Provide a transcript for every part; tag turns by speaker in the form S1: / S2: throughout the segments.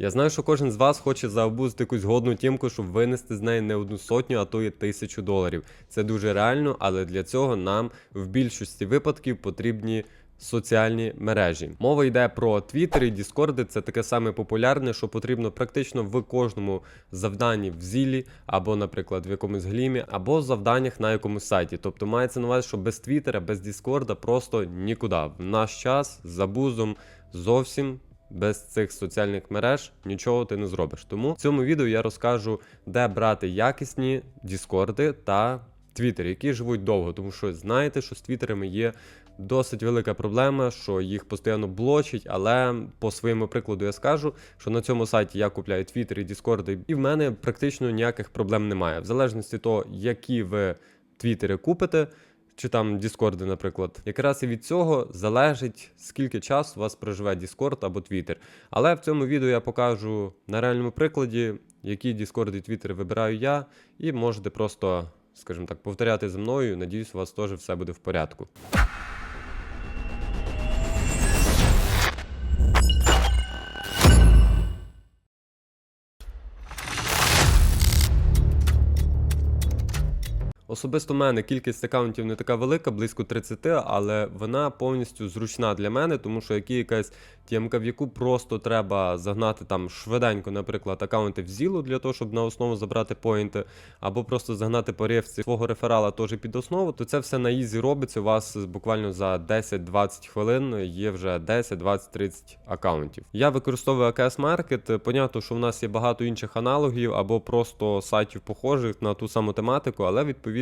S1: Я знаю, що кожен з вас хоче заобузити якусь годну тімку, щоб винести з неї не одну сотню, а то і тисячу доларів. Це дуже реально, але для цього нам в більшості випадків потрібні. Соціальні мережі. Мова йде про Твіттер і Діскорди. Це таке саме популярне, що потрібно практично в кожному завданні в зілі, або, наприклад, в якомусь глімі, або завданнях на якомусь сайті. Тобто мається на увазі, що без Твіттера, без Діскорда просто нікуди. В наш час за бузом зовсім. Без цих соціальних мереж нічого ти не зробиш. Тому в цьому відео я розкажу, де брати якісні Діскорди та Твіттер, які живуть довго. Тому що знаєте, що з Твіттерами є досить велика проблема, що їх постійно блочать, але по своєму прикладу я скажу, що на цьому сайті я купляю Twitter і Discord, і в мене практично ніяких проблем немає. В залежності того, які ви твіттери купите. Чи там Діскорди, наприклад, якраз і від цього залежить, скільки часу у вас проживе Discord або Twitter. Але в цьому відео я покажу на реальному прикладі, які Discord і Twitter вибираю я, і можете просто, скажімо так, повторяти за мною. Надіюсь, у вас теж все буде в порядку. Особисто в мене кількість аккаунтів не така велика, близько 30, але вона повністю зручна для мене, тому що як є якась тємка, в яку просто треба загнати там швиденько, наприклад, аккаунти в зілу для того, щоб на основу забрати поінти, або просто загнати по рефці свого реферала теж під основу, то це все на ізі робиться. У вас буквально за 10-20 хвилин є вже 10, 20, 30 аккаунтів. Я використовую AKS Market. Понятно, що в нас є багато інших аналогів або просто сайтів похожих на ту саму тематику, але відповідно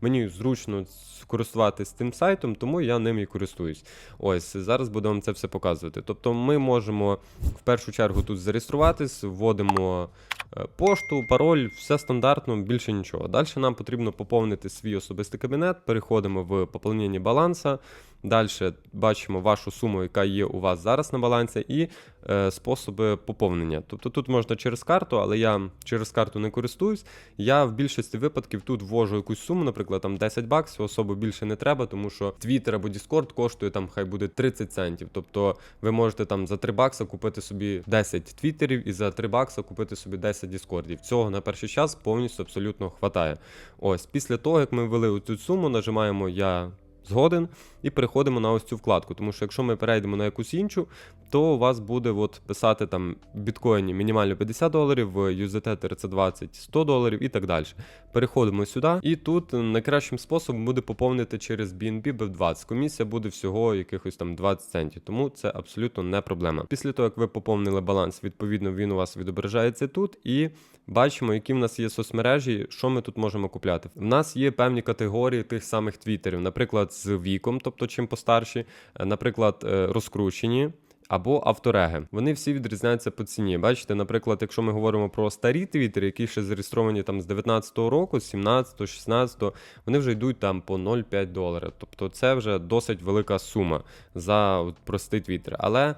S1: мені зручно користуватися цим сайтом, тому я ним і користуюсь. Ось зараз буду вам це все показувати. Тобто, ми можемо в першу чергу тут зареєструватись, вводимо е, пошту, пароль, все стандартно, більше нічого. Далі нам потрібно поповнити свій особистий кабінет, переходимо в поповнення баланса. Далі бачимо вашу суму, яка є у вас зараз на балансі, і е, способи поповнення. Тобто тут можна через карту, але я через карту не користуюсь. Я в більшості випадків тут ввожу якусь суму, наприклад, там 10 баксів, особо більше не треба, тому що Twitter або Discord коштує там хай буде 30 центів. Тобто ви можете там за 3 бакса купити собі 10 твіттерів і за 3 бакса купити собі 10 Діскордів. Цього на перший час повністю абсолютно хватає. Ось після того, як ми ввели цю суму, нажимаємо я згоден і переходимо на ось цю вкладку. Тому що якщо ми перейдемо на якусь іншу, то у вас буде от писати там біткоїні мінімально 50 доларів, в USDT 3020 100 доларів і так далі. Переходимо сюди, і тут найкращим способом буде поповнити через BNB BEP20. Комісія буде всього якихось там 20 центів, тому це абсолютно не проблема. Після того, як ви поповнили баланс, відповідно він у вас відображається тут, і бачимо, які в нас є соцмережі, що ми тут можемо купляти. В нас є певні категорії тих самих твіттерів, наприклад, з віком, тобто чим постарші, е, наприклад, е, розкручені. Або автореги. Вони всі відрізняються по ціні. Бачите, наприклад, якщо ми говоримо про старі твіттери, які ще зареєстровані там з 19-го року, з 17-го, 16-го, вони вже йдуть там по 0,5 долара. Тобто це вже досить велика сума за простий твіттер. Але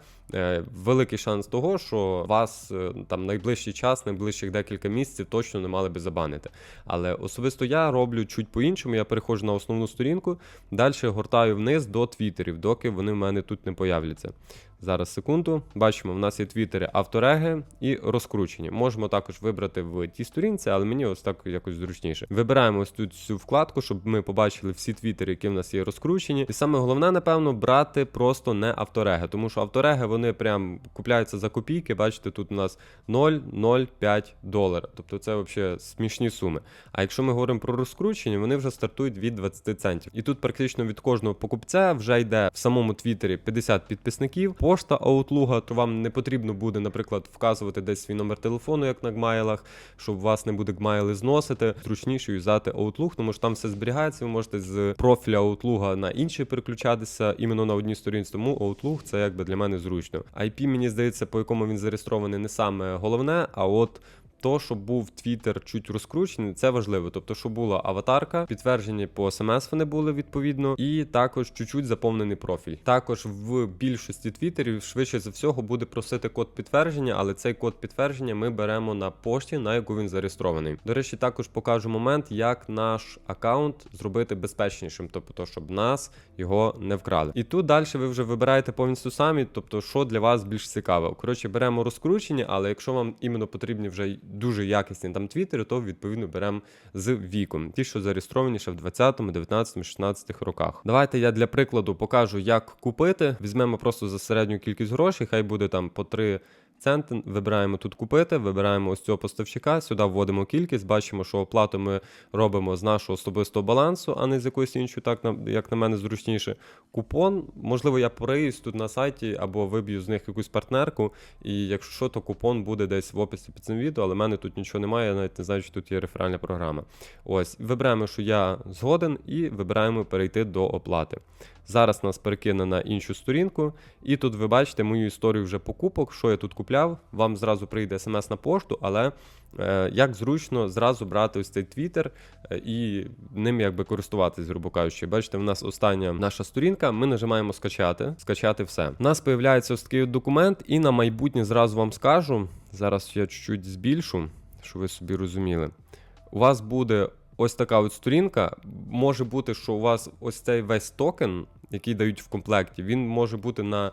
S1: великий шанс того, що вас е, там найближчий час, найближчих декілька місяців точно не мали би забанити. Але особисто я роблю чуть по-іншому. Я переходжу на основну сторінку, далі гортаю вниз до твіттерів, доки вони в мене тут не появляться. Зараз секунду. Бачимо, в нас є твіттери автореги і розкручені. Можемо також вибрати в тій сторінці, але мені ось так якось зручніше. Вибираємо ось тут цю вкладку, щоб ми побачили всі твіттери, які в нас є розкручені. І саме головне, напевно, брати просто не автореги, тому що автореги вони прям купляються за копійки. Бачите, тут у нас 0,05 долара. Тобто це взагалі смішні суми. А якщо ми говоримо про розкручені, вони вже стартують від 20 центів. І тут практично від кожного покупця вже йде в самому твіттері 50 підписників. Пошта Outlook, то вам не потрібно буде, наприклад, вказувати десь свій номер телефону, як на гмайлах, щоб вас не буде гмайли зносити. Зручніше юзати Outlook, тому що там все зберігається. Ви можете з профіля Outlook на інший переключатися іменно на одній сторінці. Тому Outlook це якби для мене зручно. IP, мені здається, по якому він зареєстрований, не саме головне, а от то, щоб був Twitter чуть розкручений, це важливо. Тобто, щоб була аватарка, підтверджені по смс вони були відповідно, і також чуть-чуть заповнений профіль. Також в більшості твіттерів швидше за всього буде просити код підтвердження, але цей код підтвердження ми беремо на пошті, на яку він зареєстрований. До речі, також покажу момент, як наш аккаунт зробити безпечнішим, тобто, щоб нас його не вкрали. І тут далі ви вже вибираєте повністю самі, тобто, що для вас більш цікаве. Коротше, беремо розкручені, але якщо вам іменно потрібні вже дуже якісні там твіттери, то відповідно беремо з віком. Ті, що зареєстровані ще в 20, 19, 16 роках. Давайте я для прикладу покажу, як купити. Візьмемо просто за середню кількість грошей, хай буде там по 3 центи. Вибираємо тут купити, вибираємо ось цього поставщика, сюди вводимо кількість, бачимо, що оплату ми робимо з нашого особистого балансу, а не з якоїсь іншої, так як на мене зручніше. Купон, можливо, я пориюсь тут на сайті або виб'ю з них якусь партнерку. І якщо що, то купон буде десь в описі під цим відео, але в мене тут нічого немає, я навіть не знаю, чи тут є реферальна програма. Ось, вибираємо, що я згоден, і вибираємо перейти до оплати. Зараз нас перекине на іншу сторінку, і тут ви бачите мою історію вже покупок, що я тут купляв. Вам зразу прийде смс на пошту, але е, як зручно зразу брати ось цей твіттер е, і ним якби користуватись, грубо кажучи. Бачите, в нас остання наша сторінка. Ми нажимаємо скачати, скачати все. У нас появляється ось такий документ, і на майбутнє зразу вам скажу. Зараз я чуть-чуть збільшу, щоб ви собі розуміли. У вас буде ось така от сторінка. Може бути, що у вас ось цей весь токен, який дають в комплекті, він може бути на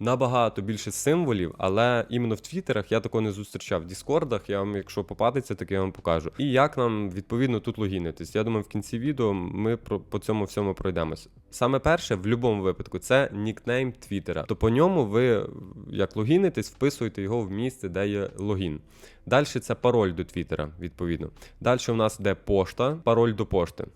S1: набагато більше символів, але іменно в твіттерах я такого не зустрічав. В Діскордах я вам, якщо попадеться, так я вам покажу. І як нам відповідно тут логінитись. Я думаю, в кінці відео ми про по цьому всьому пройдемось. Саме перше, в будь-якому випадку, це нікнейм Твіттера. То по ньому ви як логінитесь, вписуєте його в місце, де є логін. Далі це пароль до Твіттера, відповідно. Далі у нас йде пошта, пароль до пошти.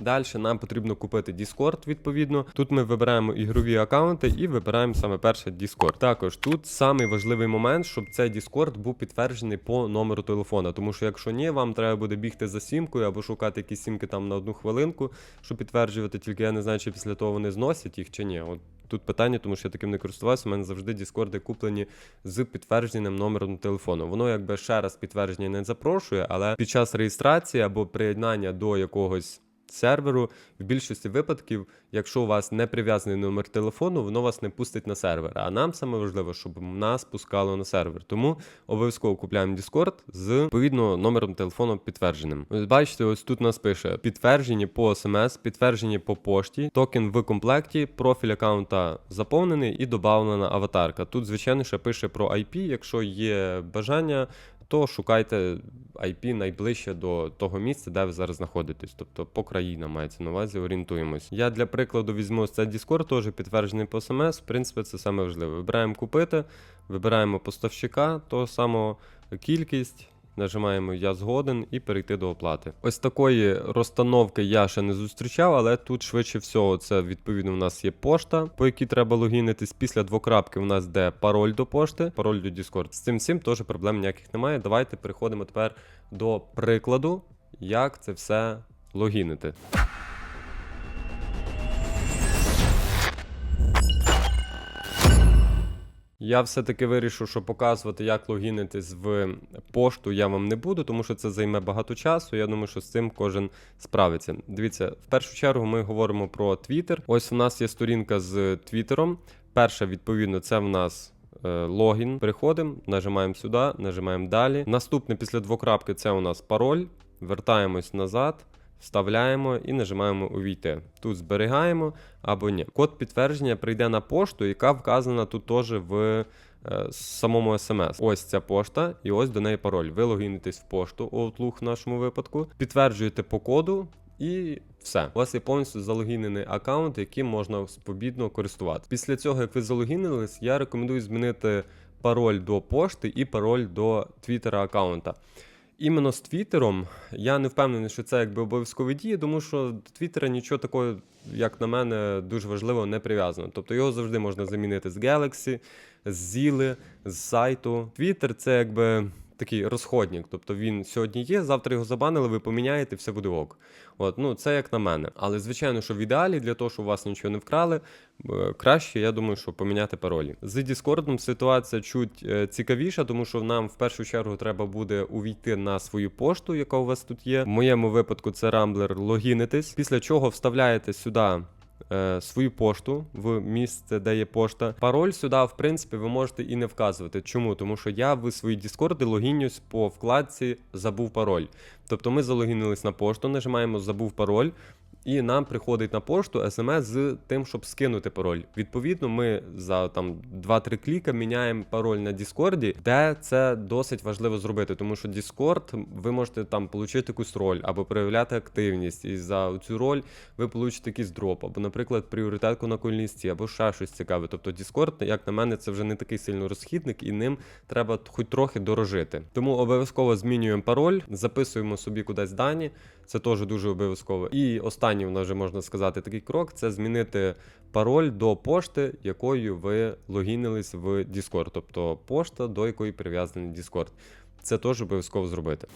S1: Далі нам потрібно купити Discord, відповідно. Тут ми вибираємо ігрові аккаунти і вибираємо саме перше Discord. Також тут самий важливий момент, щоб цей Discord був підтверджений по номеру телефона. Тому що якщо ні, вам треба буде бігти за сімкою або шукати якісь сімки там на одну хвилинку, щоб підтверджувати. Тільки я не знаю, чи після того вони зносять їх чи ні. От тут питання, тому що я таким не користувався. У мене завжди Діскорди куплені з підтвердженим номером телефону. Воно якби ще раз підтвердження не запрошує, але під час реєстрації або приєднання до якогось серверу. В більшості випадків, якщо у вас не прив'язаний номер телефону, воно вас не пустить на сервер. А нам саме важливо, щоб нас пускало на сервер. Тому обов'язково купляємо Discord з відповідно номером телефону підтвердженим. Ось бачите, ось тут нас пише підтверджені по смс, підтверджені по пошті, токен в комплекті, профіль аккаунта заповнений і додавлена аватарка. Тут, звичайно, ще пише про IP, якщо є бажання. То шукайте IP найближче до того місця, де ви зараз знаходитесь, тобто по країнам мається на увазі, орієнтуємось. Я для прикладу візьму це Discord, теж підтверджений по смс. В принципі, це саме важливе. Вибираємо купити, вибираємо поставщика, того самого кількість. Нажимаємо Я згоден і перейти до оплати. Ось такої розстановки я ще не зустрічав, але тут швидше всього це відповідно у нас є пошта, по якій треба логінитись. Після двокрапки у нас де пароль до пошти, пароль до Discord. З цим всім теж проблем ніяких немає. Давайте переходимо тепер до прикладу, як це все логінити. Я все-таки вирішив, що показувати, як логінитись в пошту я вам не буду, тому що це займе багато часу. Я думаю, що з цим кожен справиться. Дивіться, в першу чергу ми говоримо про Twitter. Ось у нас є сторінка з Твіттером. Перша, відповідно, це в нас. е, Логін, переходимо, нажимаємо сюди, нажимаємо далі. Наступне після двокрапки це у нас пароль. Вертаємось назад, вставляємо і нажимаємо увійти. Тут зберігаємо або ні. Код підтвердження прийде на пошту, яка вказана тут теж в е, самому смс. Ось ця пошта, і ось до неї пароль. Ви логінитесь в пошту Outlook в нашому випадку, підтверджуєте по коду. І все, у вас є повністю залогінений аккаунт, яким можна спобідно користуватися. Після цього, як ви залогінились, я рекомендую змінити пароль до пошти і пароль до твіттера аккаунта. Іменно з Твіттером я не впевнений, що це якби обов'язкові дії, тому що до Твіттера нічого такого, як на мене, дуже важливого не прив'язано. Тобто його завжди можна замінити з Galaxy, з Зіли, з сайту. Твіттер це якби такий розходник. Тобто він сьогодні є, завтра його забанили, ви поміняєте, все буде ок. От, ну це як на мене. Але звичайно, що в ідеалі для того, щоб вас нічого не вкрали, е, краще, я думаю, що поміняти паролі. З Діскордом ситуація чуть е, цікавіша, тому що нам в першу чергу треба буде увійти на свою пошту, яка у вас тут є. В моєму випадку це Рамблер, логінитись, після чого вставляєте сюди е, свою пошту в місце, де є пошта. Пароль сюди, в принципі, ви можете і не вказувати. Чому? Тому що я в свої Діскорди логінюсь по вкладці Забув пароль. Тобто ми залогінились на пошту, нажимаємо Забув пароль. І нам приходить на пошту смс з тим, щоб скинути пароль. Відповідно, ми за там 2-3 кліка міняємо пароль на Діскорді, де це досить важливо зробити, тому що Discord ви можете там отримати якусь роль або проявляти активність, і за цю роль ви получите якийсь дроп, або, наприклад, пріоритетку на колісті, або ще щось цікаве. Тобто Discord, як на мене, це вже не такий сильно розхідник, і ним треба хоч трохи дорожити. Тому обов'язково змінюємо пароль, записуємо собі кудись дані. Це теж дуже обов'язково. І останній, в вже можна сказати, такий крок це змінити пароль до пошти, якою ви логінились в Discord, тобто пошта, до якої прив'язаний Discord. Це теж обов'язково зробити.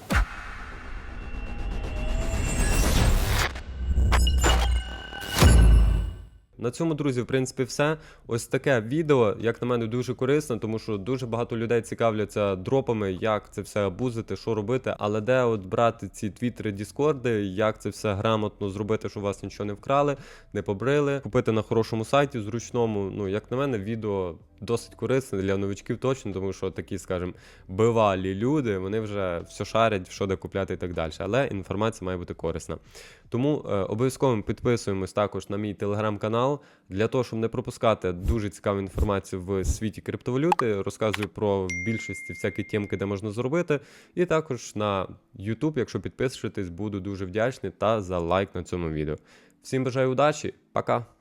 S1: На цьому, друзі, в принципі, все. Ось таке відео, як на мене, дуже корисне, тому що дуже багато людей цікавляться дропами, як це все абузити, що робити. Але де от брати ці твіттери, діскорди, як це все грамотно зробити, щоб вас нічого не вкрали, не побрили, купити на хорошому сайті, зручному. Ну, як на мене, відео досить корисне для новичків точно, тому що такі, скажімо, бивалі люди, вони вже все шарять, що де купляти і так далі. Але інформація має бути корисна. Тому е, обов'язково підписуємось також на мій телеграм-канал для того, щоб не пропускати дуже цікаву інформацію в світі криптовалюти. Розказую про більшості всякі тємки, де можна зробити. І також на YouTube, якщо підпишетесь, буду дуже вдячний та за лайк на цьому відео. Всім бажаю удачі, пока!